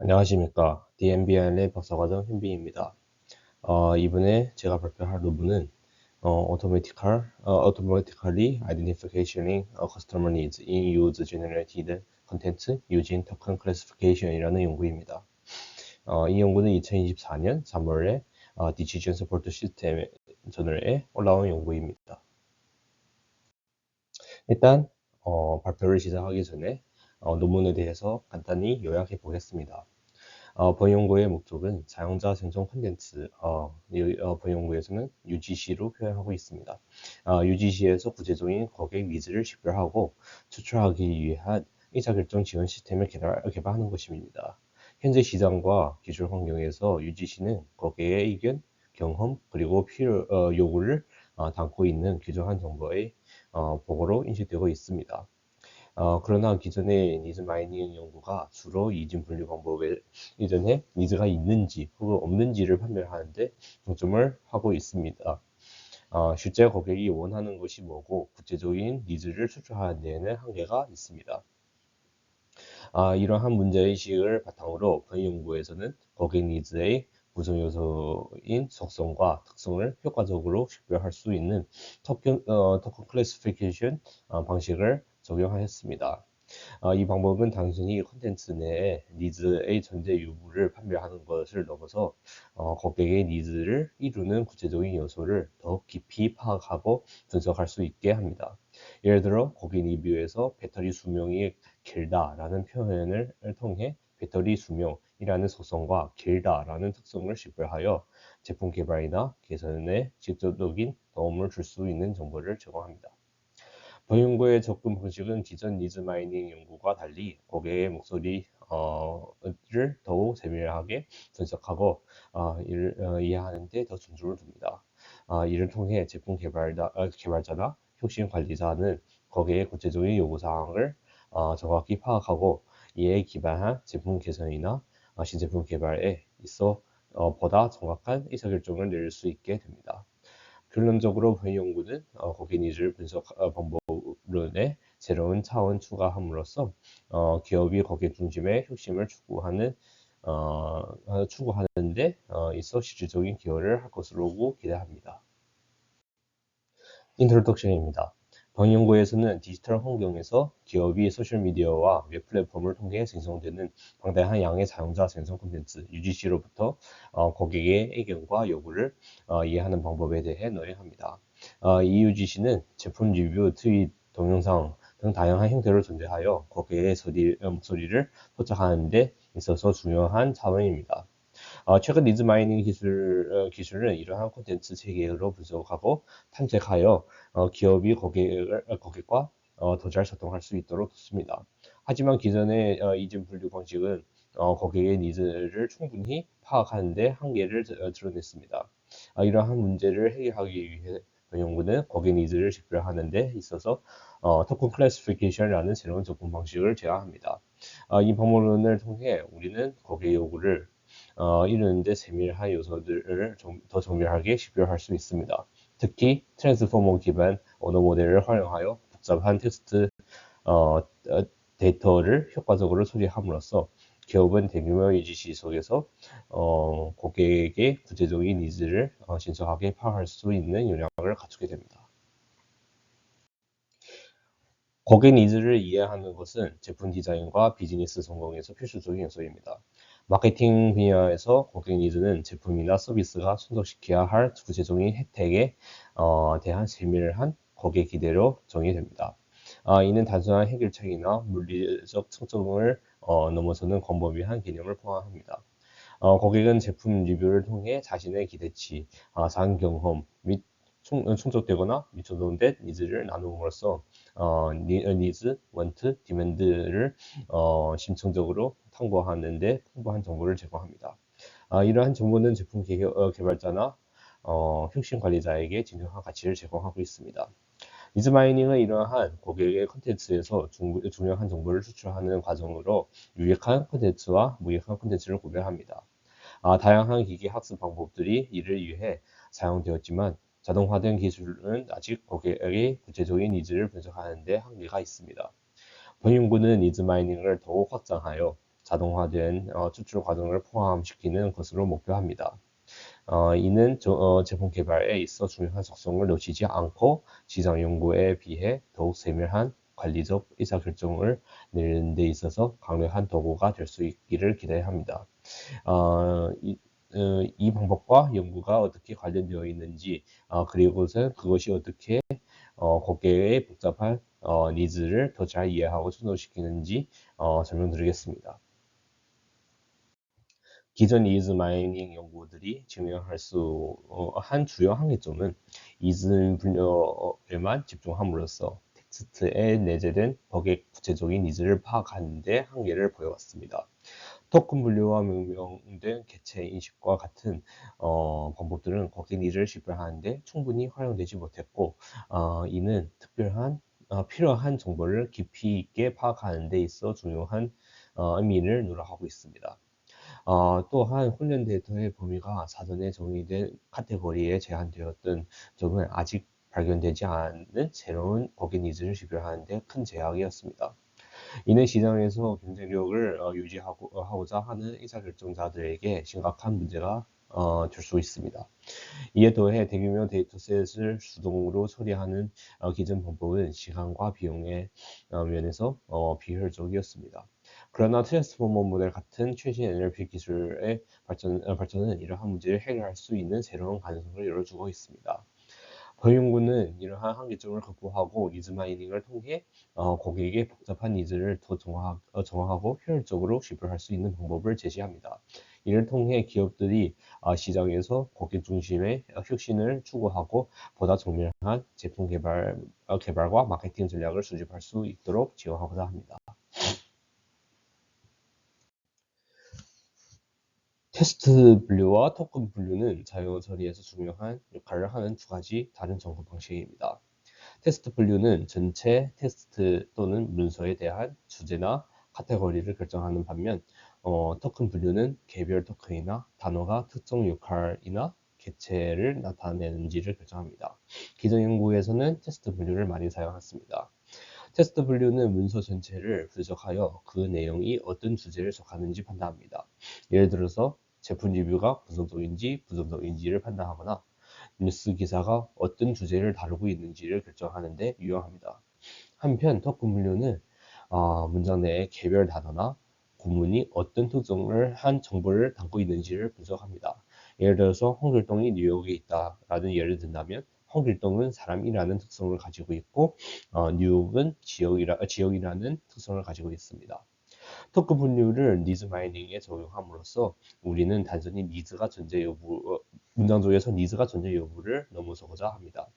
안녕하십니까. DMBI의 박사과정 현빈입니다. 어, 이번에 제가 발표할 논문은 어, Automatical, 어, Automatically Identificationing Customer Needs in Use Generated Content Using Token Classification이라는 연구입니다. 어, 이 연구는 2024년 3월에 어, Decision Support System 저널에 올라온 연구입니다. 일단 어, 발표를 시작하기 전에 어, 논문에 대해서 간단히 요약해 보겠습니다. 어, 번연구의 목적은 사용자 생성 콘텐츠, 어, 어, 번연구에서는 UGC로 표현하고 있습니다. 어, UGC에서 구체적인 고객 니즈를 식별하고 추출하기 위한 의사결정 지원 시스템을 개발, 개발하는 것입니다. 현재 시장과 기술 환경에서 UGC는 고객의 의견, 경험, 그리고 필요, 어, 요구를 어, 담고 있는 규정한 정보의 어, 보고로 인식되고 있습니다. 어, 그러나 기존의 니즈 마이닝 연구가 주로 이진 분류 방법에 이전에 니즈가 있는지 혹은 없는지를 판별하는데 중점을 하고 있습니다. 어, 실제 고객이 원하는 것이 뭐고 구체적인 니즈를 추출하는 데에는 한계가 있습니다. 아, 이러한 문제의식을 바탕으로 본 연구에서는 고객 니즈의 구성 요소인 속성과 특성을 효과적으로 식별할 수 있는 토큰, 어, 토큰 클래시피케이션 어, 방식을 적용하였습니다. 어, 이 방법은 단순히 콘텐츠 내에 니즈의 전제 유무를 판별하는 것을 넘어서 어, 고객의 니즈를 이루는 구체적인 요소를 더 깊이 파악하고 분석할 수 있게 합니다. 예를 들어 고객 리뷰에서 배터리 수명이 길다라는 표현을 통해 배터리 수명이라는 속성과 길다라는 특성을 식별하여 제품 개발이나 개선에 직접적인 도움을 줄 수 있는 정보를 제공합니다. 번연구의 접근 방식은 기존 니즈 마이닝 연구와 달리 고객의 목소리를 어, 더욱 세밀하게 분석하고 어, 이를 어, 이해하는 데 더 중점을 둡니다. 어, 이를 통해 제품 개발자, 어, 개발자나 혁신 관리자는 고객의 구체적인 요구사항을 어, 정확히 파악하고 이에 기반한 제품 개선이나 어, 신제품 개발에 있어 어, 보다 정확한 의사결정을 내릴 수 있게 됩니다. 결론적으로 본 연구는 어, 고객 니즈를 분석 어, 방법론의 새로운 차원 추가함으로써 어, 기업이 고객 중심의 혁신을 추구하는 어, 추구하는데 어, 있어 실질적인 기여를 할 것으로 기대합니다. 인트로덕션입니다. 방연구에서는 디지털 환경에서 기업이 소셜미디어와 웹 플랫폼을 통해 생성되는 방대한 양의 사용자 생성 콘텐츠 UGC로부터 어, 고객의 의견과 요구를 어, 이해하는 방법에 대해 논의합니다. 어, 이 UGC는 제품 리뷰, 트윗, 동영상 등 다양한 형태로 존재하여 고객의 소리, 어, 목소리를 포착하는 데 있어서 중요한 차원입니다. 어, 최근 니즈 마이닝 기술, 어, 기술은 이러한 콘텐츠 체계로 분석하고 탐색하여 어, 기업이 고객을, 어, 고객과 어, 더 잘 소통할 수 있도록 돕습니다. 하지만 기존의 어, 이전 분류 방식은 어, 고객의 니즈를 충분히 파악하는데 한계를 어, 드러냈습니다. 어, 이러한 문제를 해결하기 위해 연구는 고객 니즈를 식별하는 데 있어서 어, 토큰 클래시피케이션이라는 새로운 접근 방식을 제안합니다. 어, 이 방법론을 통해 우리는 고객 요구를 어, 이루는데 세밀한 요소들을 좀 더 정밀하게 식별할 수 있습니다. 특히 트랜스포머 기반 언어 모델을 활용하여 복잡한 텍스트 어, 어, 데이터를 효과적으로 처리함으로써 기업은 대규모 유지시 속에서 어, 고객의 구체적인 니즈를 어, 신속하게 파악할 수 있는 역량을 갖추게 됩니다. 고객 니즈를 이해하는 것은 제품 디자인과 비즈니스 성공에서 필수적인 요소입니다. 마케팅 분야에서 고객 니즈는 제품이나 서비스가 충족시켜야 할 구체적인 혜택에 어, 대한 세밀한 고객 기대로 정의됩니다. 아, 이는 단순한 해결책이나 물리적 측정을 어, 넘어서는 광범위한 개념을 포함합니다. 어, 고객은 제품 리뷰를 통해 자신의 기대치, 아, 상 경험 및 충, 족되거나 미처돈된 니즈를 나눔으로써 어, 니 즈, 원트, 디맨드를 어, 심층적으로 탐구하는데 풍부한 정보를 제공합니다. 아, 이러한 정보는 제품 개, 어, 발자나 어, 혁신 관리자에게 진정한 가치를 제공하고 있습니다. 니즈 마이닝은 이러한 고객의 컨텐츠에서 중 요한 정보를 추출하는 과정으로 유익한 컨텐츠와 무익한 컨텐츠를 구별합니다. 아, 다양한 기기 학습 방법들이 이를 위해 사용되었지만 자동화된 기술은 아직 고객의 구체적인 니즈를 분석하는 데 한계가 있습니다. 본 연구는 니즈 마이닝을 더욱 확장하여 자동화된 어, 추출 과정을 포함시키는 것으로 목표합니다. 어, 이는 저, 어, 제품 개발에 있어 중요한 적성을 놓치지 않고 시장 연구에 비해 더욱 세밀한 관리적 의사결정을 내리는 데 있어서 강력한 도구가 될 수 있기를 기대합니다. 어, 이, 어, 이 방법과 연구가 어떻게 관련되어 있는지 어, 그리고는 그것이 어떻게 어, 고객의 복잡한 어, 니즈를 더 잘 이해하고 충족시키는지 어, 설명드리겠습니다. 기존 니즈 마이닝 연구들이 증명할 수한 어, 주요 한계점은 이즘 분류에만 집중함으로써 텍스트에 내재된 버의 구체적인 니즈를 파악하는 데 한계를 보여왔습니다. 토큰 분류와 명명된 개체 인식과 같은 어, 방법들은 고객 니즈를 식별하는데 충분히 활용되지 못했고 어, 이는 특별한 어, 필요한 정보를 깊이 있게 파악하는 데 있어 중요한 어, 의미를 누락하고 있습니다. 어, 또한 훈련 데이터의 범위가 사전에 정의된 카테고리에 제한되었던 점은 아직 발견되지 않는 새로운 고객 니즈를 식별하는 데 큰 제약이었습니다. 이는 시장에서 경쟁력을 어, 유지하고자 하는 의사결정자들에게 심각한 문제가 어, 될수 있습니다. 이에 더해 대규모 데이터셋을 수동으로 처리하는 어, 기존 방법은 시간과 비용의 어, 면에서 어, 비효율적이었습니다. 그러나 트랜스포머 모델 같은 최신 NLP 기술의 발전, 어, 발전은 이러한 문제를 해결할 수 있는 새로운 가능성을 열어주고 있습니다. 허용군은 이러한 한계점을 극복하고 니즈 마이닝을 통해 어, 고객의 복잡한 니즈를 더 정확, 어, 정확하고 효율적으로 식별할 수 있는 방법을 제시합니다. 이를 통해 기업들이 어, 시장에서 고객 중심의 혁신을 추구하고 보다 정밀한 제품 개발, 어, 개발과 마케팅 전략을 수집할 수 있도록 지원하고자 합니다. 테스트 분류와 토큰 분류는 자유 처리에서 중요한 역할을 하는 두 가지 다른 정보 방식입니다. 테스트 분류는 전체 테스트 또는 문서에 대한 주제나 카테고리를 결정하는 반면 어, 토큰 분류는 개별 토큰이나 단어가 특정 역할이나 개체를 나타내는지를 결정합니다. 기존 연구에서는 테스트 분류를 많이 사용했습니다. 테스트 분류는 문서 전체를 분석하여 그 내용이 어떤 주제를 속하는지 판단합니다. 예를 들어서 제품 리뷰가 부정적인지 부정적인지를 판단하거나 뉴스 기사가 어떤 주제를 다루고 있는지를 결정하는 데 유용합니다. 한편 토큰 분류는 어, 문장 내의 개별 단어나 구문이 어떤 특성을 한 정보를 담고 있는지를 분석합니다. 예를 들어서 홍길동이 뉴욕에 있다라는 예를 든다면 홍길동은 사람이라는 특성을 가지고 있고 어, 뉴욕은 지역이라, 지역이라는 특성을 가지고 있습니다. 토크 분류를 니즈 마이닝에 적용함으로써 우리는 단순히 니즈가 존재 여부, 어, 문장 중에서 니즈가 존재 여부를 넘어서고자 합니다.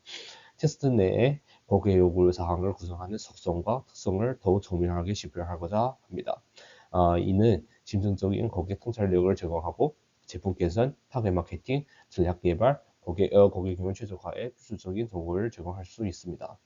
테스트 내에 고객 요구 사항을 구성하는 속성과 특성을 더욱 정밀하게 식별하고자 합니다. 아, 이는 심층적인 고객 통찰력을 제공하고 제품 개선, 타겟 마케팅, 전략 개발, 고객, 어, 고객 경영 최적화에 필수적인 정보를 제공할 수 있습니다.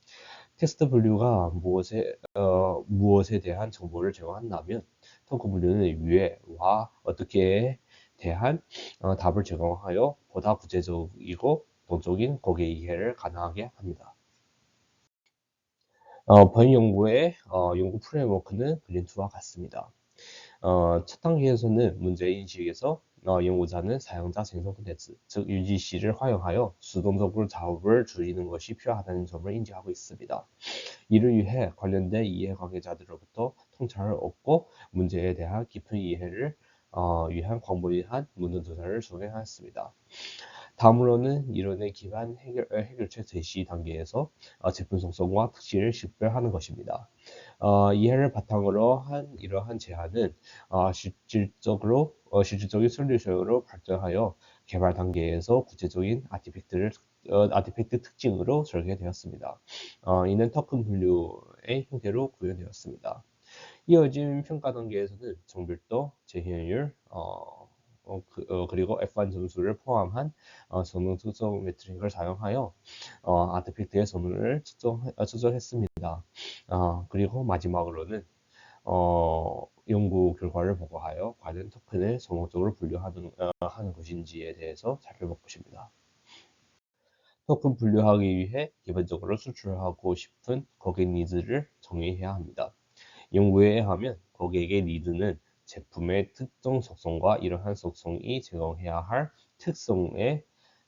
테스트 분류가 무엇에, 어, 무엇에 대한 정보를 제공한다면 토크 분류는 위에와 어떻게에 대한 어, 답을 제공하여 보다 구체적이고 동적인 고객 이해를 가능하게 합니다. 어, 번 연구의 어, 연구 프레임워크는 그린트와 같습니다. 어, 첫 단계에서는 문제 인식에서 어, 연구자는 사용자 생성 콘텐츠, 즉 UGC를 활용하여 수동적으로 작업을 줄이는 것이 필요하다는 점을 인지하고 있습니다. 이를 위해 관련된 이해 관계자들로부터 통찰을 얻고 문제에 대한 깊은 이해를 어, 위한 광범위한 문헌 조사를 진행하였습니다. 다음으로는 이론의 기반 해결, 해결책 제시 단계에서 어, 제품 속성과 특징을 식별하는 것입니다. 어, 이해를 바탕으로 한 이러한 제안은 어, 실질적으로 어, 실질적인 솔루션으로 발전하여 개발 단계에서 구체적인 아티팩트를 어, 아티팩트 특징으로 설계되었습니다. 어, 이는 토큰 분류의 형태로 구현되었습니다. 이어진 평가 단계에서는 정밀도, 재현율, 어, 어, 그, 어, 리고 F1 점수를 포함한 어, 성능 측정 매트릭을 사용하여 어, 아티팩트의 성능을 측정, 어, 측정했습니다. 어, 그리고 마지막으로는 어, 연구 결과를 보고하여 과연 토큰을 성공적으로 분류하는 어, 하는 것인지에 대해서 살펴볼 것입니다. 토큰 분류하기 위해 기본적으로 수출하고 싶은 고객 니즈를 정의해야 합니다. 연구에 의하면 고객의 니드는 제품의 특정 속성과 이러한 속성이 제공해야 할 특성에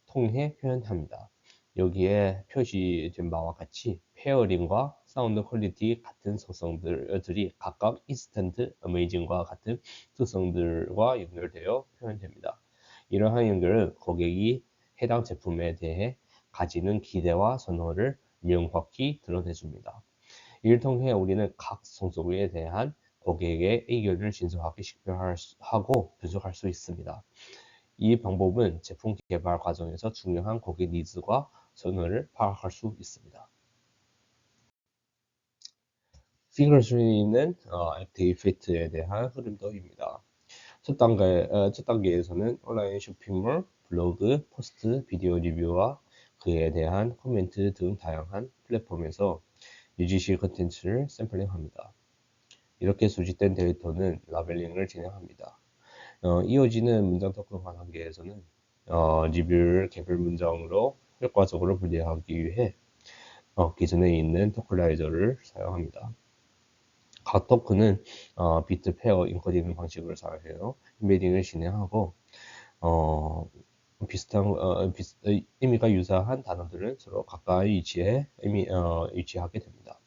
통해 표현합니다. 여기에 표시된 바와 같이 페어링과 사운드 퀄리티 같은 속성들이 각각 인스턴트, 어메이징과 같은 특성들과 연결되어 표현됩니다. 이러한 연결은 고객이 해당 제품에 대해 가지는 기대와 선호를 명확히 드러내줍니다. 이를 통해 우리는 각 성소에 대한 고객의 의견을 신속하게 식별하고 분석할 수 있습니다. 이 방법은 제품 개발 과정에서 중요한 고객 니즈와 선호를 파악할 수 있습니다. 피거 3는 어, 액티브 피트에 대한 흐름도입니다. 첫, 단계, 어, 첫 단계에서는 온라인 쇼핑몰, 블로그, 포스트, 비디오 리뷰와 그에 대한 코멘트 등 다양한 플랫폼에서 UGC 컨텐츠를 샘플링합니다. 이렇게 수집된 데이터는 라벨링을 진행합니다. 어, 이어지는 문장 토큰화 단계에서는 어, 리뷰를 개별 문장으로 효과적으로 분리하기 위해 어, 기존에 있는 토클라이저를 사용합니다. 각 토큰은 어, 비트 페어 인코딩 방식을 사용해서 인베딩을 진행하고 어, 비슷한 어, 비슷, 의미가 유사한 단어들은 서로 가까이 위치해 의미, 어, 위치하게 됩니다.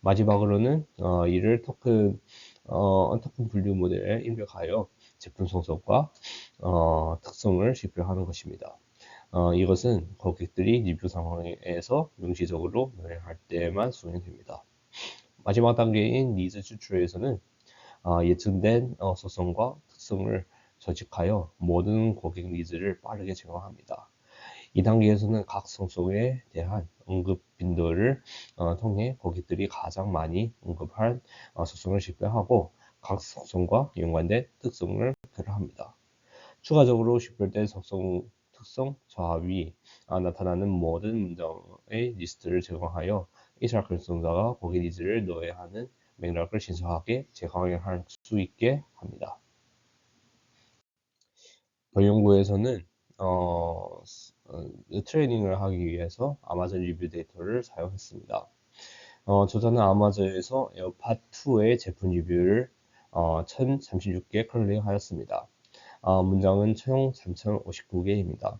마지막으로는 어, 이를 토큰 어, 토큰 분류 모델에 입력하여 제품 성속과 어, 특성을 식별하는 것입니다. 어, 이것은 고객들이 리뷰 상황에서 명시적으로 논의할 때만 수행됩니다. 마지막 단계인 니즈 추출에서는 어, 예측된 어, 소성과 특성을 조직하여 모든 고객 니즈를 빠르게 제공합니다. 이 단계에서는 각 성소에 대한 언급 빈도를 어, 통해 고객들이 가장 많이 언급한 어, 소송을 식별하고 각 속성과 연관된 특성을 표현합니다. 추가적으로 식별된 속성 특성 조합이 아, 나타나는 모든 문장의 리스트를 제공하여 이사 결정자가 고객 니즈를 넣어야 하는 맥락을 신속하게 재강화할 수 있게 합니다. 본연구에서는 어, 어, 트레이닝을 하기 위해서 아마존 리뷰 데이터를 사용했습니다. 어, 조사는 아마존에서 에어팟 2의 제품 리뷰를 어, 1036개 클릭하였습니다. 어, 문장은 총 3059개입니다.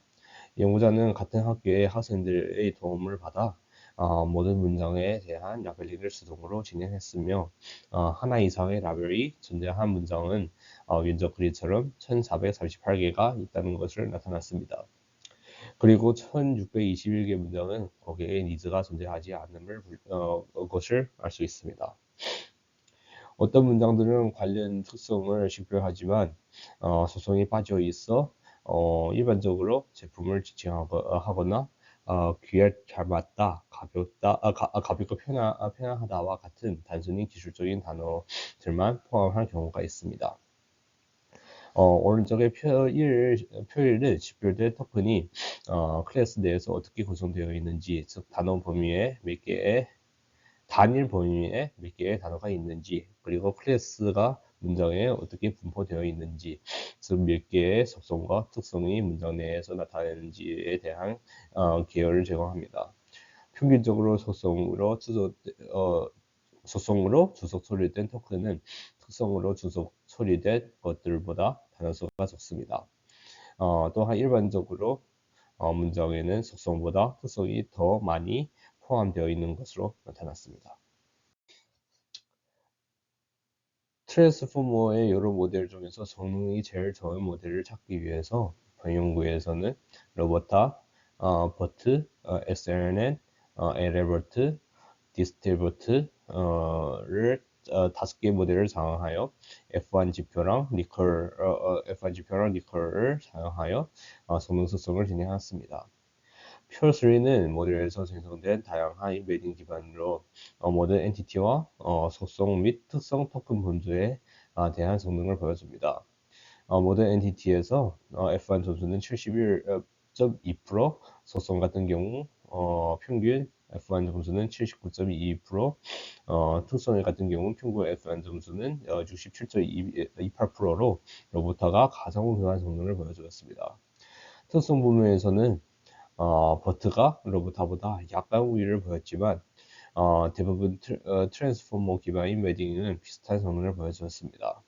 연구자는 같은 학교의 학생들의 도움을 받아 어, 모든 문장에 대한 라벨링을 수동으로 진행했으며 어, 하나 이상의 라벨이 존재한 문장은 어, 윤적 그리처럼 1438개가 있다는 것을 나타났습니다. 그리고 1621개 문장은 고객의 니즈가 존재하지 않음을 어, 것을 알 수 있습니다. 어떤 문장들은 관련 특성을 식별하지만 어, 소송이 빠져 있어 어, 일반적으로 제품을 지칭하거나 어, 귀에 잘 맞다, 가볍다, 아, 가, 아, 가볍고 편하, 아, 편안하다와 같은 단순히 기술적인 단어들만 포함한 경우가 있습니다. 어, 오른쪽의 표일, 표일은 집별된 토큰이 어, 클래스 내에서 어떻게 구성되어 있는지, 즉 단어 범위에 몇 개의 단일 범위에 몇 개의 단어가 있는지, 그리고 클래스가 문장에 어떻게 분포되어 있는지, 즉몇 개의 속성과 특성이 문장 내에서 나타나는지에 대한 어, 계열을 제공합니다. 평균적으로 속성으로 주소, 어, 속성으로 주석 처리된 토큰은 특성으로 주석 처리된 것들보다 단어수가 적습니다. 어, 또한 일반적으로 어, 문장에는 속성보다 특성이 더 많이 포함되어 있는 것으로 나타났습니다. 트랜스포머의 여러 모델 중에서 성능이 제일 좋은 모델을 찾기 위해서 번연구에서는 로버타, 어, 버트, 어, SRN, 어, 에레버트, 디스틸버트를 어, 다섯 개 모델을 사용하여 F1 지표랑 니컬, 어, 어, F1 지표랑 니컬을 사용하여 어, 성능 수성을 진행했습니다. 퓨어3는 모델에서 생성된 다양한 인베딩 기반으로 어, 모든 엔티티와 어, 속성 및 특성 토큰 분주에 어, 대한 성능을 보여줍니다. 어, 모든 엔티티에서 어, F1 점수는 71.2%, 속성 같은 경우 어, 평균 F1 점수는 79.22%, 어, 특성 같은 경우 평균 F1 점수는 어, 67.28%로 로보타가 가장 우수한 성능을 보여주었습니다. 특성 부분에서는 어, 버트가 로보타보다 약간 우위를 보였지만 어, 대부분 트, 어, 트랜스포머 기반인 웨딩은 비슷한 성능을 보여주었습니다.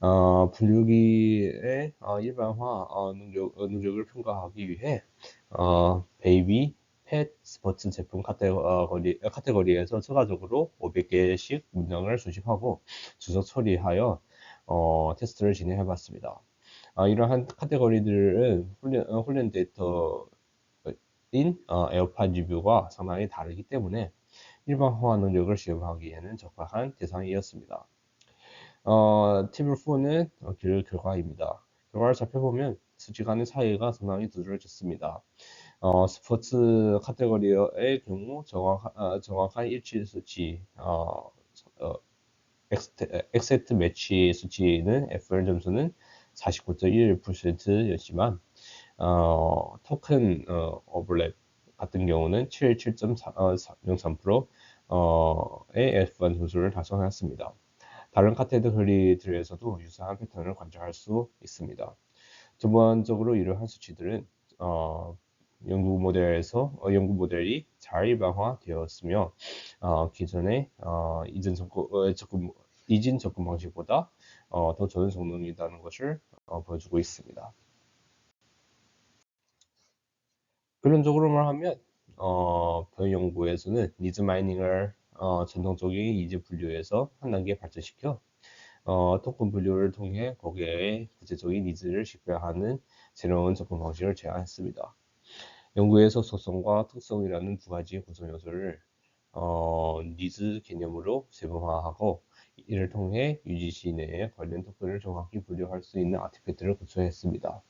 어, 분류기의 어, 일반화 어, 능력, 어, 능력을 평가하기 위해 어, 베이비, 펫, 스포츠 제품 카테고리, 어, 카테고리에서 추가적으로 500개씩 문장을 수집하고 주석 처리하여 어, 테스트를 진행해 봤습니다. 어, 이러한 카테고리들은 훈련, 어, 훈련 데이터인 어, 에어팟 리뷰가 상당히 다르기 때문에 일반화 능력을 시험하기에는 적합한 대상이었습니다. 어, 테이블 4는 어, 길 결과입니다. 결과를 살펴보면 수치 간의 사이가 상당히 두드러졌습니다. 어, 스포츠 카테고리의 경우 정확, 어, 정확한 일치 수치, 어, 어, 엑세트 매치 수치는 FR 점수는 49.1%였지만 어, 토큰 어, 오버랩 같은 경우는 77.03%의 어, F1 점수를 달성하였습니다. 다른 카테고리들에서도 유사한 패턴을 관찰할 수 있습니다. 전반적으로 이러한 수치들은 어, 연구 모델에서 어, 연구 모델이 잘 일반화되었으며 어, 기존의 어, 이전 접근, 어, 접근 이진 접근 방식보다 어, 더 좋은 성능이라는 것을 어, 보여주고 있습니다. 결론적으로 말하면 어, 변 연구에서는 니즈 마이닝을 어, 전통적인 이제 분류에서 한 단계 발전시켜 어, 토큰 분류를 통해 고객의 구체적인 니즈를 식별하는 새로운 접근 방식을 제안했습니다. 연구에서 속성과 특성이라는 두 가지 구성 요소를 어, 니즈 개념으로 세분화하고 이를 통해 UGC 내에 관련 토큰을 정확히 분류할 수 있는 아티팩트를 구성했습니다.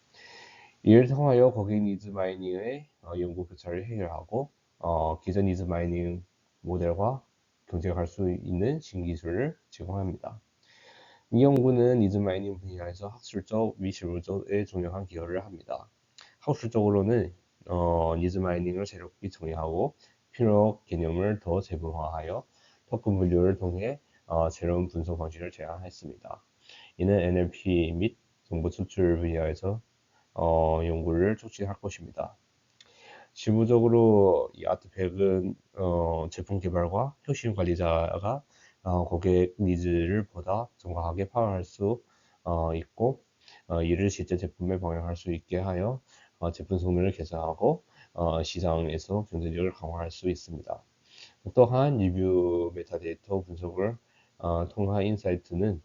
이를 통하여 고객 니즈 마이닝의 어, 연구 교차를 해결하고 어, 기존 니즈 마이닝 모델과 경쟁할 수 있는 신기술을 제공합니다. 이 연구는 니즈 마이닝 분야에서 학술적 및 실무적에 중요한 기여를 합니다. 학술적으로는 어, 니즈 마이닝을 새롭게 정의하고 필요 개념을 더 세분화하여 토큰 분류를 통해 어, 새로운 분석 방식을 제안했습니다. 이는 NLP 및 정보 추출 분야에서 어, 연구를 촉진할 것입니다. 실무적으로 이 아트팩은 어, 제품 개발과 혁신 관리자가 어, 고객 니즈를 보다 정확하게 파악할 수 어, 있고 어, 이를 실제 제품에 방영할 수 있게 하여 어, 제품 성능을 개선하고 어, 시장에서 경쟁력을 강화할 수 있습니다. 또한 리뷰 메타데이터 분석을 어, 통한 인사이트는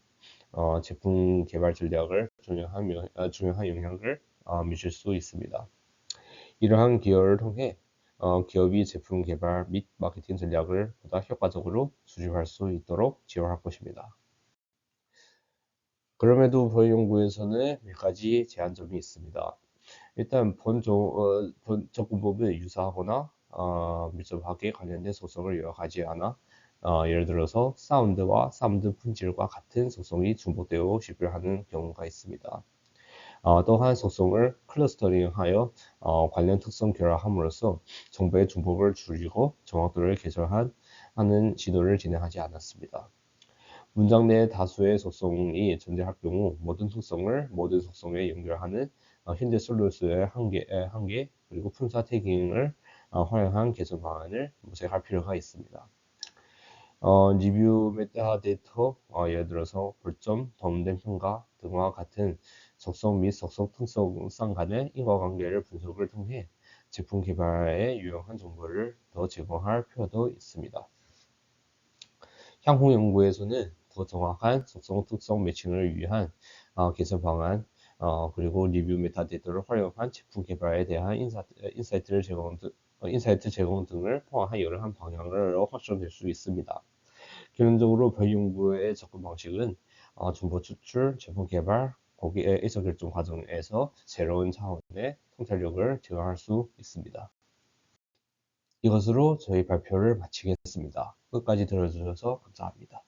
어, 제품 개발 전략을 중요한, 어, 중요한 영향을 어, 미칠 수 있습니다. 이러한 기여를 통해 어, 기업이 제품 개발 및 마케팅 전략을 보다 효과적으로 수집할 수 있도록 지원할 것입니다. 그럼에도 본 연구에서는 몇 가지 제한점이 있습니다. 일단 본, 조, 어, 본 접근법은 유사하거나 어, 밀접하게 관련된 속성을 요약하지 않아 어, 예를 들어서 사운드와 사운드 품질과 같은 속성이 중복되어 식별하는 경우가 있습니다. 어, 또한 속성을 클러스터링하여 어, 관련 특성 결합함으로써 정보의 중복을 줄이고 정확도를 개선하는 시도를 진행하지 않았습니다. 문장 내 다수의 속성이 존재할 경우 모든 속성을 모든 속성에 연결하는 어, 현재 솔루스의 한계, 한계 그리고 품사 태깅을 어, 활용한 개선 방안을 모색할 필요가 있습니다. 어, 리뷰 메타데이터, 어, 예를 들어서 볼점, 도움된 평가 등과 같은 속성 및 속성 특성상 간의 인과관계를 분석을 통해 제품 개발에 유용한 정보를 더 제공할 필요도 있습니다. 향후 연구에서는 더 정확한 속성 특성 매칭을 위한 어, 개선 방안, 어, 그리고 리뷰 메타데이터를 활용한 제품 개발에 대한 인사, 인사이트를 제공, 어, 인사이트 제공 등을 포함한 여러 한 방향으로 확장될 수 있습니다. 결론적으로 변연구의 접근 방식은 어, 정보 추출, 제품 개발, 고객의 의사결정 과정에서 새로운 차원의 통찰력을 제공할 수 있습니다. 이것으로 저희 발표를 마치겠습니다. 끝까지 들어주셔서 감사합니다.